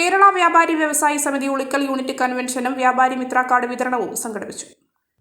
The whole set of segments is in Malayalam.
കേരള വ്യാപാരി വ്യവസായി സമിതി ഉളിക്കൽ യൂണിറ്റ് കൺവെൻഷനും വ്യാപാരി മിത്ര കാർഡ് വിതരണവും സംഘടിപ്പിച്ചു.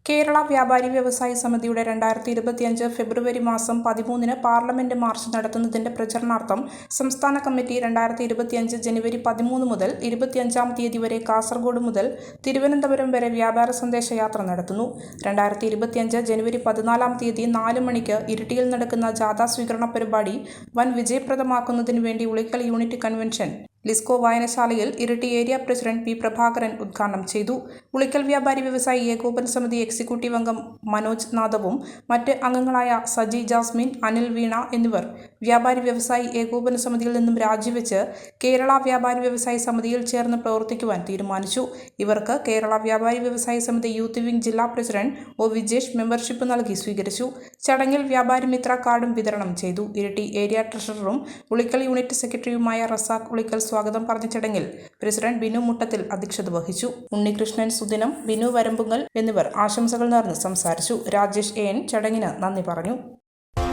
കേരള വ്യാപാരി വ്യവസായി സമിതിയുടെ രണ്ടായിരത്തി ഇരുപത്തിയഞ്ച് ഫെബ്രുവരി മാസം പതിമൂന്നിന് പാർലമെന്റ് മാർച്ച് നടത്തുന്നതിന്റെ പ്രചരണാർത്ഥം സംസ്ഥാന കമ്മിറ്റി രണ്ടായിരത്തി ഇരുപത്തിയഞ്ച് ജനുവരി പതിമൂന്ന് മുതൽ ഇരുപത്തിയഞ്ചാം തീയതി വരെ കാസർഗോഡ് മുതൽ തിരുവനന്തപുരം വരെ വ്യാപാര സന്ദേശയാത്ര നടത്തുന്നു. രണ്ടായിരത്തി ഇരുപത്തിയഞ്ച് ജനുവരി പതിനാലാം തീയതി നാല് മണിക്ക് ഇരിട്ടിയിൽ നടക്കുന്ന ജാഥാ സ്വീകരണ പരിപാടി വൻ വിജയപ്രദമാക്കുന്നതിനു വേണ്ടി Ulikkal unit convention ലിസ്കോ വായനശാലയിൽ Iritty area president P Prabhakaran ഉദ്ഘാടനം ചെയ്തു. ഉളിക്കൽ വ്യാപാരി വ്യവസായി ഏകോപന സമിതി എക്സിക്യൂട്ടീവ് അംഗം മനോജ് നാദവും മറ്റ് അംഗങ്ങളായ സജി ജാസ്മിൻ അനിൽ വീണ എന്നിവർ വ്യാപാരി വ്യവസായി ഏകോപന സമിതിയിൽ നിന്നും രാജിവെച്ച് കേരള വ്യാപാരി വ്യവസായി സമിതിയിൽ ചേർന്ന് പ്രവർത്തിക്കുവാൻ തീരുമാനിച്ചു. ഇവർക്ക് കേരള വ്യാപാരി വ്യവസായി സമിതി യൂത്ത് വിംഗ് ജില്ലാ പ്രസിഡന്റ് ഒ വിജേഷ് മെമ്പർഷിപ്പ് നൽകി സ്വീകരിച്ചു. ചടങ്ങിൽ വ്യാപാരി മിത്ര കാർഡും വിതരണം ചെയ്തു. ഇരിട്ടി ഏരിയ ട്രഷററും ഉളിക്കൽ യൂണിറ്റ് സെക്രട്ടറിയുമായ റസാഖ് ഉളിക്കൽ സ്വാഗതം പറഞ്ഞ ചടങ്ങിൽ പ്രസിഡന്റ് ബിനു മുട്ടത്തിൽ അധ്യക്ഷത വഹിച്ചു. ഉണ്ണികൃഷ്ണൻ സുദിനം ബിനു വരമ്പുങ്ങൽ എന്നിവർ ആശംസകൾ നേർന്ന് സംസാരിച്ചു. രാജേഷ് എ. എൻ. ചടങ്ങിന് നന്ദി പറഞ്ഞു.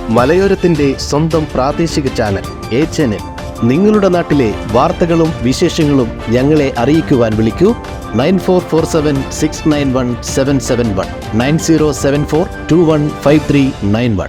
മലയോരത്തിന്റെ സ്വന്തം പ്രാദേശിക ചാനൽ എ ചാനൽ. നിങ്ങളുടെ നാട്ടിലെ വാർത്തകളും വിശേഷങ്ങളും ഞങ്ങളെ അറിയിക്കുവാൻ വിളിക്കൂ. Nine four four seven six nine one seven seven one. Nine zero seven four two one five three nine one.